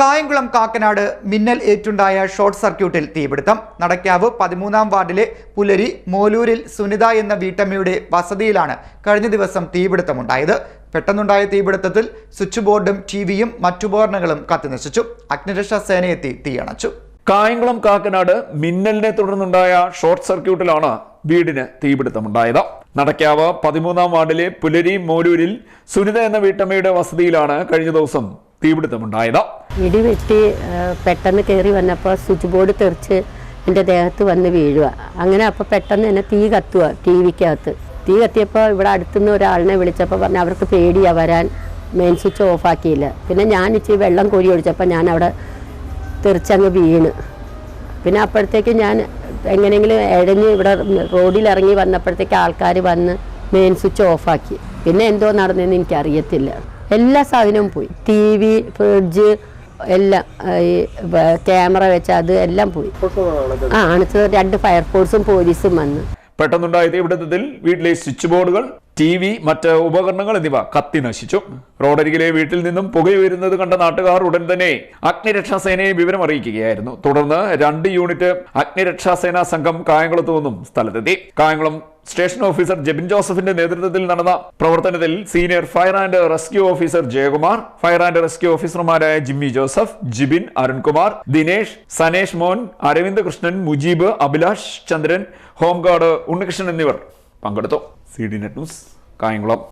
കായംകുളം കാക്കനാട് മിന്നൽ ഏറ്റുണ്ടായ ഷോർട്ട് സർക്യൂട്ടിൽ തീപിടുത്തം. നടക്കാവ് പതിമൂന്നാം വാർഡിലെ പുലരി മോലൂരിൽ സുനിത എന്ന വീട്ടമ്മയുടെ വസതിയിലാണ് കഴിഞ്ഞ ദിവസം തീപിടുത്തമുണ്ടായത്. പെട്ടെന്നുണ്ടായ തീപിടുത്തത്തിൽ സ്വിച്ച് ബോർഡും ടിവിയും മറ്റുപകരണങ്ങളും കത്തിനശിച്ചു അഗ്നിരക്ഷാ സേനയെത്തി തീയണച്ചു. കായംകുളം കാക്കനാട് മിന്നലിനെ തുടർന്നുണ്ടായ ഷോർട്ട് സർക്യൂട്ടിലാണ് വീടിന് തീപിടുത്തമുണ്ടായത്. നടക്കാവ് പതിമൂന്നാം വാർഡിലെ പുലരി മോലൂരിൽ സുനിത എന്ന വീട്ടമ്മയുടെ വസതിയിലാണ് കഴിഞ്ഞ ദിവസം തീപിടുത്തമുണ്ടായത്. ഇടി വെട്ടി ആ, പെട്ടെന്ന് കയറി വന്നപ്പോൾ സ്വിച്ച് ബോർഡ് തെറിച്ച് എന്റെ ദേഹത്ത് വന്ന് വീഴുക. അങ്ങനെ അപ്പോൾ പെട്ടെന്ന് തന്നെ തീ കത്തുക ടി വിക്കകത്ത്. തീ കത്തിയപ്പോൾ ഇവിടെ അടുത്തുനിന്ന് ഒരാളിനെ വിളിച്ചപ്പോൾ പറഞ്ഞു അവർക്ക് പേടിയാ വരാൻ മെയിൻ സ്വിച്ച് ഓഫാക്കിയില്ല പിന്നെ ഞാൻ ഇച്ചിരി വെള്ളം കോരി ഒഴിച്ചപ്പോൾ ഞാൻ അവിടെ തെറിച്ചങ്ങ് വീണ്. പിന്നെ അപ്പോഴത്തേക്ക് ഞാൻ എങ്ങനെയെങ്കിലും എഴഞ്ഞ് ഇവിടെ റോഡിൽ ഇറങ്ങി വന്നപ്പോഴത്തേക്ക് ആൾക്കാർ വന്ന് മെയിൻ സ്വിച്ച് ഓഫാക്കി പിന്നെ എന്തോ നടന്നെന്ന് എനിക്കറിയത്തില്ല. എല്ലാ സാധനവും പോയി. ടി വി ഫ്രിഡ്ജ് എല്ലാം ഈ ക്യാമറ വെച്ച അത് എല്ലാം പോയി. ആ അണച്ചത് രണ്ട് ഫയർഫോഴ്സും പോലീസും വന്ന്. പെട്ടെന്നുണ്ടായ തീപിടുത്തത്തിൽ വീട്ടിലെ സ്വിച്ച് ബോർഡുകൾ ടി വി മറ്റ് ഉപകരണങ്ങൾ എന്നിവ കത്തി നശിച്ചു. റോഡരികിലെ വീട്ടിൽ നിന്നും പുകയുയരുന്നത് കണ്ട നാട്ടുകാർ ഉടൻ തന്നെ അഗ്നിരക്ഷാസേനയെ വിവരം അറിയിക്കുകയായിരുന്നു. തുടർന്ന് രണ്ട് യൂണിറ്റ് അഗ്നിരക്ഷാസേനാ സംഘം കായംകുളത്തു നിന്നും സ്ഥലത്തെത്തി. കായംകുളം സ്റ്റേഷൻ ഓഫീസർ ജെബിൻ ജോസഫിന്റെ നേതൃത്വത്തിൽ നടന്ന പ്രവർത്തനത്തിൽ senior fire and rescue officer Jayakumar fire and rescue ഓഫീസർമാരായ ജിമ്മി ജോസഫ് ജിബിൻ അരുൺകുമാർ ദിനേഷ് സനേഷ് മോൻ അരവിന്ദ് കൃഷ്ണൻ മുജീബ് അഭിലാഷ് ചന്ദ്രൻ ഹോംഗാർഡ് ഉണ്ണികൃഷ്ണൻ എന്നിവർ പങ്കെടുത്തു. C D net news Kayamkulam.